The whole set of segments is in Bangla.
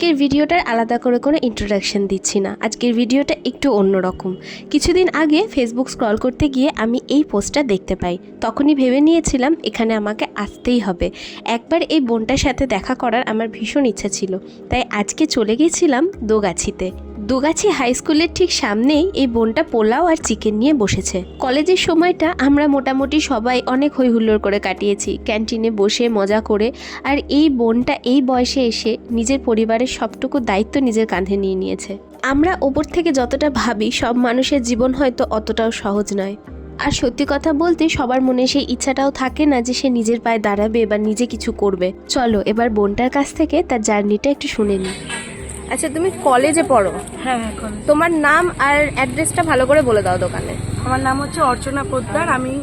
আজকের ভিডিওটার আলাদা করে কোনো ইন্ট্রোডাকশন দিচ্ছি না। আজকের ভিডিওটা একটু অন্যরকম। কিছুদিন আগে ফেসবুক স্ক্রল করতে গিয়ে আমি এই পোস্টটা দেখতে পাই। তখনই ভেবে নিয়েছিলাম এখানে আমাকে আসতেই হবে। একবার এই বোনটার সাথে দেখা করার আমার ভীষণ ইচ্ছা ছিল। তাই আজকে চলে গেছিলাম দোগাছিতে। দোগাছি হাই স্কুলের ঠিক সামনেই এই বোনটা পোলাও আর চিকেন নিয়ে বসেছে। কলেজের সময়টা আমরা মোটামুটি সবাই অনেক হই হুল্লোড় করে কাটিয়েছি। ক্যান্টিনে বসে মজা করে আর এই বোনটা এই বয়সে এসে নিজের পরিবারের সবটুকু দায়িত্ব নিজের কাঁধে নিয়ে নিয়েছে। আমরা ওপর থেকে যতটা ভাবি, সব মানুষের জীবন হয়তো অতটাও সহজ নয়। আর সত্যি কথা বলতে সবার মনে সেই ইচ্ছাটাও থাকে না যে সে নিজের পায়ে দাঁড়াবে বা নিজে কিছু করবে। চলো, এবার বোনটার কাছ থেকে তার জার্নিটা একটু শুনে নিই। আচ্ছা তুমি কলেজে পড়ো? হ্যাঁ হ্যাঁ তোমার নাম আর অ্যাড্রেসটা ভালো করে বলে দাও দোকানে। আমার নাম হচ্ছে অর্চনা পোদ্দার। আমি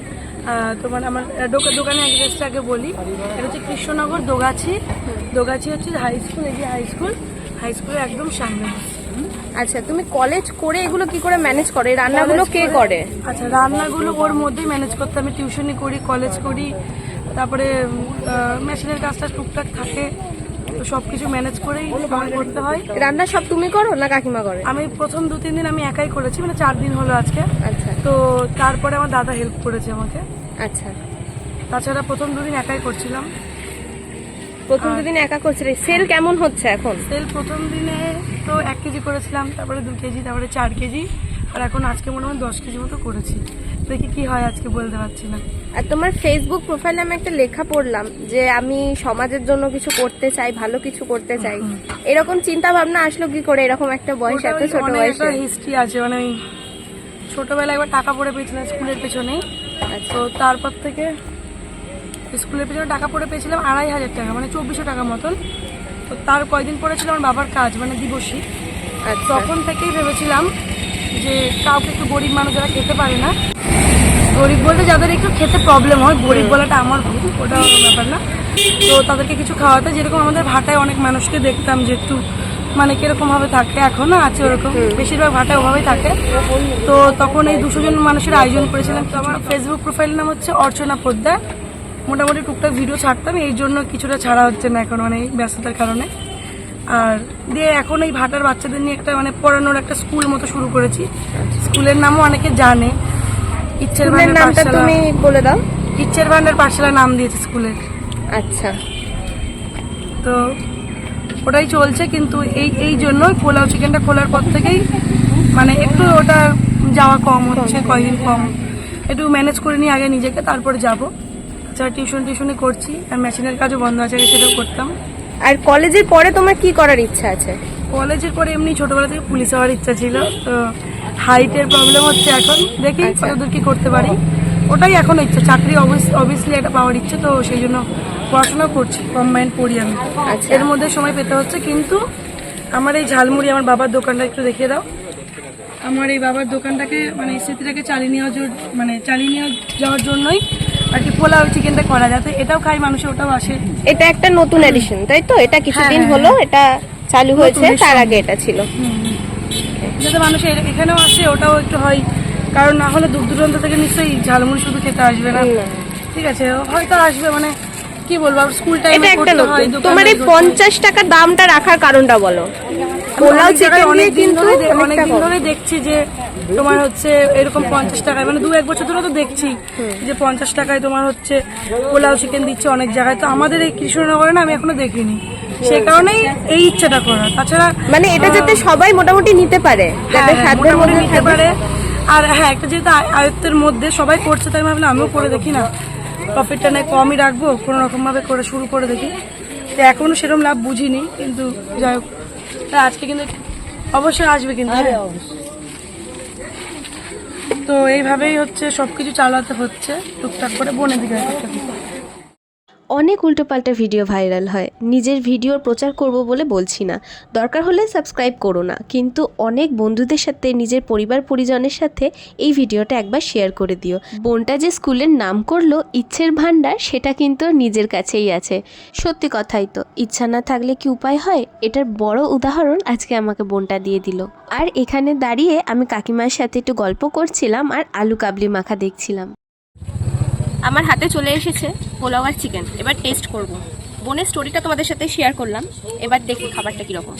তোমার আমার আহ, দোকা- দোকানের অ্যাড্রেসটা আগে বলি। এটা হচ্ছে কৃষ্ণনগর দোগাছি। দোগাছি হচ্ছে হাই স্কুল এই যে হাই স্কুল হাই স্কুলের একদম সামনে। আচ্ছা তুমি কলেজ করে এগুলো কি করে ম্যানেজ করে? রান্নাগুলো কে করে আচ্ছা রান্নাগুলো ওর মধ্যেই ম্যানেজ করতে আমি টিউশনি করি কলেজ করি। তারপরে মেশিনের কাজটা টুকটাক থাকে। তো সব কিছু ম্যানেজ করেই আমার করতে হয়। রান্না সব তুমি করো না কাকিমা করে? আমি প্রথম দু তিন দিন আমি একাই করেছি মানে চার দিন হলো আজকে। আচ্ছা। তো তারপরে আমার দাদা হেল্প করেছে আমাকে। আচ্ছা। তাছাড়া প্রথম দুদিন একাই করছিলাম। প্রথম দুদিন একা করছিলে। সেল কেমন হচ্ছে এখন? তেল প্রথম দিনে তো এক কেজি করেছিলাম তারপরে দু কেজি তারপরে চার কেজি। আর এখন আজকে মনে হয় দশ কেজি মতো করেছি। দেখি কি হয় আজকে বলতে পারছি না। আর তোমার ফেসবুক প্রোফাইলে আমি একটা লেখা পড়লাম যে আমি সমাজের জন্য কিছু করতে চাই ভালো কিছু করতে চাই। এরকম চিন্তা ভাবনা আসলো কি করে? এরকম একটা বয়স এত ছোট বয়সে। হিস্ট্রি আছে মানে ছোটবেলায় একবার টাকা পড়ে পেয়েছিলাম স্কুলের পেছনেই আচ্ছা। তো তারপর থেকে স্কুলের পেছনে টাকা পড়ে পেয়েছিলাম আড়াই হাজার টাকা মানে চব্বিশশো টাকা মতন। তো তার কয়দিন পরে ছিল আমার বাবার কাজ মানে দিবসী। আচ্ছা। তখন থেকেই ভেবেছিলাম যে কাউকে একটু গরিব মানুষ যারা খেতে পারে না। গরিব বলতে যাদের একটু খেতে প্রবলেম হয় গরিব বলাটা আমার ভুল ওটা ব্যাপার না। তো তাদেরকে কিছু খাওয়াতে যেরকম আমাদের ভাটায় অনেক মানুষকে দেখতাম যে একটু মানে কীরকম ভাবে থাকে এখনও আছে ওরকম বেশিরভাগ ভাটায় ওভাবেই থাকে। তো তখন এই দুশো জন মানুষের আয়োজন করেছিলাম তো আমার ফেসবুক প্রোফাইল নাম হচ্ছে অর্চনা পোদ্দার। মোটামুটি টুকটাক ভিডিও ছাড়তাম এই জন্য কিছুটা ছাড়া হচ্ছে না এখন মানে ব্যস্ততার কারণে। আর দিয়ে এখন এই ভাটার বাচ্চাদের নিয়ে একটা মানে পড়ানোর একটা স্কুল মতো শুরু করেছি। স্কুলের নামও অনেকে জানে। ইচ্ছের ভান্ডার নামটা তুমি বলে দাও। ইচ্ছের ভান্ডার পাঠশালা নাম দিয়েছে স্কুলের। আচ্ছা। তো ওটাই চলছে কিন্তু এই এই জন্যই পোলাও চিকেনটা খোলার পর থেকেই মানে একটু ওটা যাওয়া কম হচ্ছে কয়দিন কম। একটু ম্যানেজ করে নিই আগে নিজেকে তারপরে যাব। তাছাড়া টিউশন টিউশনি করছি আর মেশিনের কাজও বন্ধ আছে সেটাও করতাম। আর কলেজের পরে তোমার কি করার ইচ্ছা আছে? কলেজের পরে এমনি ছোটবেলা থেকে পুলিশ হওয়ার ইচ্ছা ছিল তো হাইটের প্রবলেম হচ্ছে এখন। দেখি আচ্ছা। কতদূর কি করতে পারি। ওটাই এখন ইচ্ছা। চাকরি অবভিয়াসলি এটা পাওয়ার ইচ্ছে তো সেই জন্য পড়াশোনা করছি কম্বাইন্ড পড়ি আমি। আচ্ছা। এর মধ্যে সময় পেতে হচ্ছে কিন্তু আমার এই ঝালমুড়ি আমার বাবার দোকানটা একটু দেখিয়ে দাও। আমার এই বাবার দোকানটাকে মানে স্মৃতিটাকে চালিয়ে নেওয়ার মানে চালিয়ে নিয়ে যাওয়ার জন্যই আর কি পোলাও চিকেনটা করা যাতে এটাও খাই মানুষ ওটাও আসে। এটা একটা নতুন এডিশন তাই তো? এটা কিছুদিন হ্যাঁ, হলো এটা চালু হয়েছে তার আগে এটা ছিল। যাতে মানুষ এখানেও আসে ওটাও একটু হয়। কারণ না হলে দূর দূরান্ত থেকে নিশ্চয়ই ঝালমুড়ি শুধু খেতে আসবে না। ঠিক আছে হয়তো আসবে মানে কি বলব স্কুল টাইমে একটা তোমার এই। পঞ্চাশ টাকা দামটা রাখার কারণটা বলো। পোলাও চিকেন অনেক দিন ধরে অনেক দিন ধরে দেখছি যে তোমার হচ্ছে এরকম পঞ্চাশ টাকায় মানে দু এক বছর ধরে তো দেখছি যে পঞ্চাশ টাকায় তোমার হচ্ছে পোলাও চিকেন দিচ্ছে অনেক জায়গায়। তো আমাদের এই কৃষ্ণনগরে না আমি এখনও দেখিনি। সে কারণেই এই ইচ্ছাটা করা। তাছাড়া মানে এটা যাতে সবাই মোটামুটি নিতে পারে হ্যাঁ, যাতে হ্যাঁ, মোটামুটি নিতে পারে। আর হ্যাঁ একটা যেহেতু আয়- আয়ত্তের মধ্যে সবাই করছে তাই ভাবলাম আমিও করে দেখি না। প্রফিটটা নয় কমই রাখব কোনো রকমভাবে করে শুরু করে দেখি তো এখনও সেরকম লাভ বুঝিনি কিন্তু যাই হোক তা আজকে কিন্তু অবশ্যই আসবে কিন্তু হ্যাঁ। তো এইভাবেই হচ্ছে সব কিছু চালাতে হচ্ছে টুকটাক করে বনে দিকে। অনেক উল্টোপাল্টা ভিডিও ভাইরাল হয়। নিজের ভিডিওর প্রচার করব বলে বলছি না। দরকার হলে সাবস্ক্রাইব করো না। কিন্তু অনেক বন্ধুদের সাথে, নিজের পরিবার পরিজনের সাথে এই ভিডিওটা একবার শেয়ার করে দিও। বোনটা যে স্কুলের নাম করল, ইচ্ছের ভাণ্ডার, সেটা কিন্তু নিজের কাছেই আছে। সত্যি কথাই তো, ইচ্ছা না থাকলে কি উপায় হয়? এটার বড় উদাহরণ আজকে আমাকে বোনটা দিয়ে দিল। আর এখানে দাঁড়িয়ে আমি কাকিমার সাথে একটু গল্প করছিলাম আর আলু কাবলি মাখা দেখছিলাম। আমার হাতে চলে এসেছে পোলাও আর চিকেন এবার টেস্ট করব। বোনের স্টোরিটা তোমাদের সাথে শেয়ার করলাম। এবার দেখি খাবারটা কীরকম।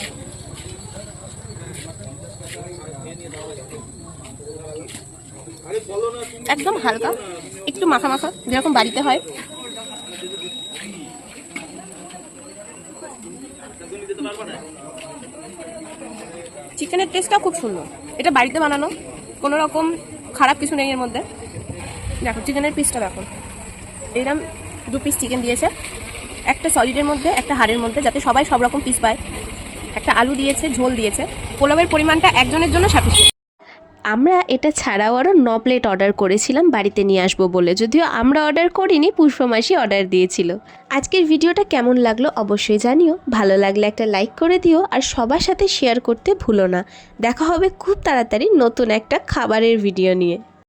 একদম হালকা, একটু মাখা মাখা, যেরকম বাড়িতে হয়। চিকেনের টেস্টটাও খুব সুন্দর। এটা বাড়িতে বানানো, কোনো রকম খারাপ কিছু নেই এর মধ্যে। দেখো চিকেনের পিসটা দেখো। এরকম দু পিস চিকেন দিয়েছে। একটা সলিডের মধ্যে, একটা হাড়ের মধ্যে, যাতে সবাই সব রকম পিস পায়। একটা আলু দিয়েছে, ঝোল দিয়েছে। পোলাওয়ের পরিমাণটা একজনের জন্য সাফিসিয়েন্ট আমরা এটা ছাড়াও আরও ন প্লেট অর্ডার করেছিলাম, বাড়িতে নিয়ে আসব বলে। যদিও আমরা অর্ডার করিনি পুষ্পমাসি অর্ডার দিয়েছিল। আজকের ভিডিওটা কেমন লাগল অবশ্যই জানিও। ভালো লাগলে একটা লাইক করে দিও, আর সবার সাথে শেয়ার করতে ভুলো না। দেখা হবে খুব তাড়াতাড়ি নতুন একটা খাবারের ভিডিও নিয়ে।